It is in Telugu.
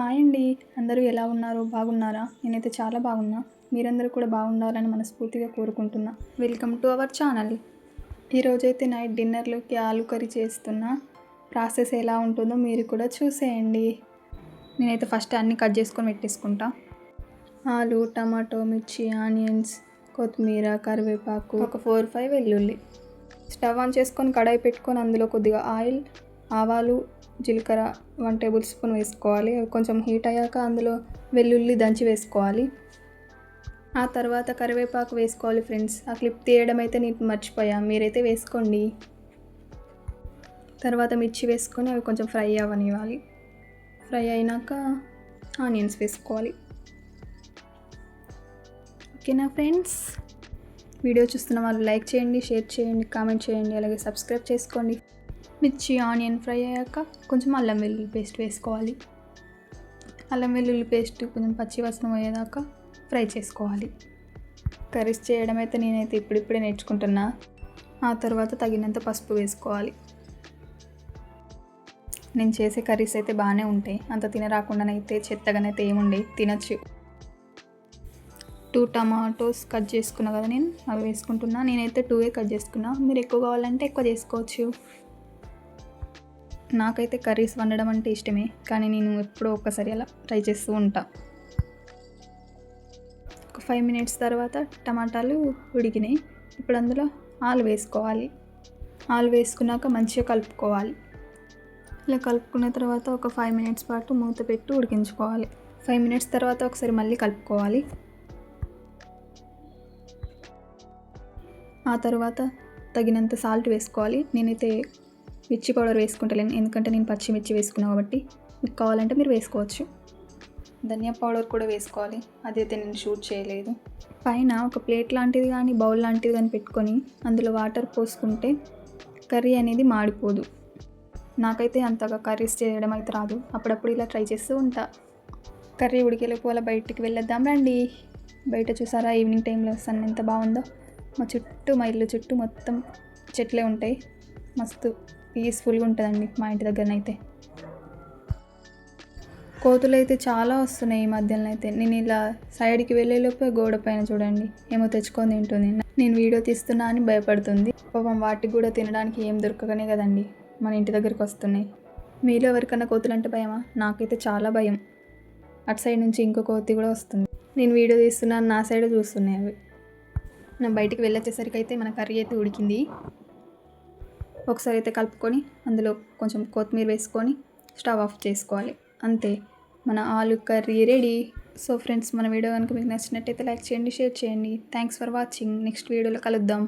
హాయ్ అండి. అందరూ ఎలా ఉన్నారు? బాగున్నారా? నేనైతే చాలా బాగున్నా. మీరందరూ కూడా బాగుండాలని మనస్ఫూర్తిగా కోరుకుంటున్నా. Welcome to our channel. ఈరోజైతే నైట్ డిన్నర్లోకి ఆలు కర్రీ చేస్తున్నా ప్రాసెస్ ఎలా ఉంటుందో మీరు కూడా చూసేయండి. నేనైతే ఫస్ట్ అన్నీ కట్ చేసుకొని పెట్టేసుకుంటా. ఆలు టమాటో మిర్చి ఆనియన్స్ కొత్తిమీర కరివేపాకు ఒక ఫోర్ ఫైవ్ వెల్లుల్లి. స్టవ్ ఆన్ చేసుకొని కడాయి పెట్టుకొని అందులో కొద్దిగా ఆయిల్ ఆవాలు జీలకర్ర వన్ టేబుల్ స్పూన్ వేసుకోవాలి. అవి కొంచెం హీట్ అయ్యాక అందులో వెల్లుల్లి దంచి వేసుకోవాలి. ఆ తర్వాత కరివేపాకు వేసుకోవాలి ఫ్రెండ్స్. ఆ క్లిప్ తీయడం అయితే నేను మర్చిపోయా. మీరైతే వేసుకోండి. తర్వాత మిర్చి వేసుకొని అవి కొంచెం ఫ్రై అవ్వనివ్వాలి. ఫ్రై అయినాక ఆనియన్స్ వేసుకోవాలి. ఓకేనా ఫ్రెండ్స్? వీడియో చూస్తున్న వాళ్ళు లైక్ చేయండి షేర్ చేయండి కామెంట్ చేయండి అలాగే సబ్స్క్రైబ్ చేసుకోండి. మిర్చి ఆనియన్ ఫ్రై అయ్యాక కొంచెం అల్లం వెల్లుల్లి పేస్ట్ వేసుకోవాలి. అల్లం వెల్లుల్లి పేస్ట్ కొంచెం పచ్చి వాసన పోయేదాకా ఫ్రై చేసుకోవాలి. కర్రీస్ చేయడం అయితే నేనైతే ఇప్పుడిప్పుడే నేర్చుకుంటున్నా. ఆ తర్వాత తగినంత పసుపు వేసుకోవాలి. నేను చేసే కర్రీస్ అయితే బాగానే ఉంటాయి. అంత తినరాకుండానైతే చెత్తగానైతే ఏముండే తినచ్చు. టూ టమాటోస్ కట్ చేసుకున్నా కదా నేను అవి వేసుకుంటున్నా. నేనైతే టూవే కట్ చేసుకున్నా. మీరు ఎక్కువ కావాలంటే ఎక్కువ చేసుకోవచ్చు. నాకైతే కర్రీస్ వండడం అంటే ఇష్టమే కానీ నేను ఎప్పుడో ఒక్కసారి అలా ట్రై చేస్తూ ఉంటా. ఒక ఫైవ్ మినిట్స్ తర్వాత టమాటాలు ఉడికినాయి. ఇప్పుడు అందులో ఆలు వేసుకోవాలి. ఆలు వేసుకున్నాక మంచిగా కలుపుకోవాలి. ఇలా కలుపుకున్న తర్వాత ఒక ఫైవ్ మినిట్స్ పాటు మూత పెట్టి ఉడికించుకోవాలి. ఫైవ్ మినిట్స్ తర్వాత ఒకసారి మళ్ళీ కలుపుకోవాలి. ఆ తర్వాత తగినంత సాల్ట్ వేసుకోవాలి. నేనైతే మిర్చి పౌడర్ వేసుకుంటలేను. ఎందుకంటే నేను పచ్చిమిర్చి వేసుకున్నాను కాబట్టి మీకు కావాలంటే మీరు వేసుకోవచ్చు. ధనియా పౌడర్ కూడా వేసుకోవాలి. అదైతే నేను షూట్ చేయలేదు. పైన ఒక ప్లేట్ లాంటిది కానీ బౌల్ లాంటిది కానీ పెట్టుకొని అందులో వాటర్ పోసుకుంటే కర్రీ అనేది మాడిపోదు. నాకైతే అంతగా కర్రీస్ చేయడం అయితే రాదు. అప్పుడప్పుడు ఇలా ట్రై చేస్తూ ఉంటా. కర్రీ ఉడికేలోపు అలా బయటికి వెళ్ళొద్దాం రండి. బయట చూసారా ఈవినింగ్ టైంలో సన్ ఎంత బాగుందో. మా చుట్టూ మా ఇల్లు చుట్టూ మొత్తం చెట్లే ఉంటాయి. మస్తు పీస్ఫుల్గా ఉంటుందండి మా ఇంటి దగ్గరనైతే. కోతులు అయితే చాలా వస్తున్నాయి ఈ మధ్యలో అయితే నేను ఇలా సైడ్కి వెళ్ళేలోపే గోడ పైన చూడండి. ఏమో తెచ్చుకొని తింటుంది. నేను వీడియో తీస్తున్నా అని భయపడుతుంది. పాపం వాటికి కూడా తినడానికి ఏం దొరకకనే కదండి. మన ఇంటి దగ్గరికి వస్తున్నాయి. మీలో ఎవరికన్నా కోతులు అంటే భయమా? నాకైతే చాలా భయం. అటు సైడ్ నుంచి ఇంకో కోతి కూడా వస్తుంది. నేను వీడియో తీస్తున్నాను నా సైడ్ చూస్తున్నాయి అవి. నా బయటికి వెళ్ళొచ్చేసరికి అయితే మన కర్రీ అయితే ఉడికింది. ఒకసారి అయితే కలుపుకొని అందులో కొంచెం కొత్తిమీర వేసుకొని స్టవ్ ఆఫ్ చేసుకోవాలి. అంతే. మన aloo curry ready. So friends మన వీడియో కనుక మీకు నచ్చినట్టయితే లైక్ చేయండి షేర్ చేయండి. థ్యాంక్స్ ఫర్ వాచింగ్ నెక్స్ట్ వీడియోలో కలుద్దాం.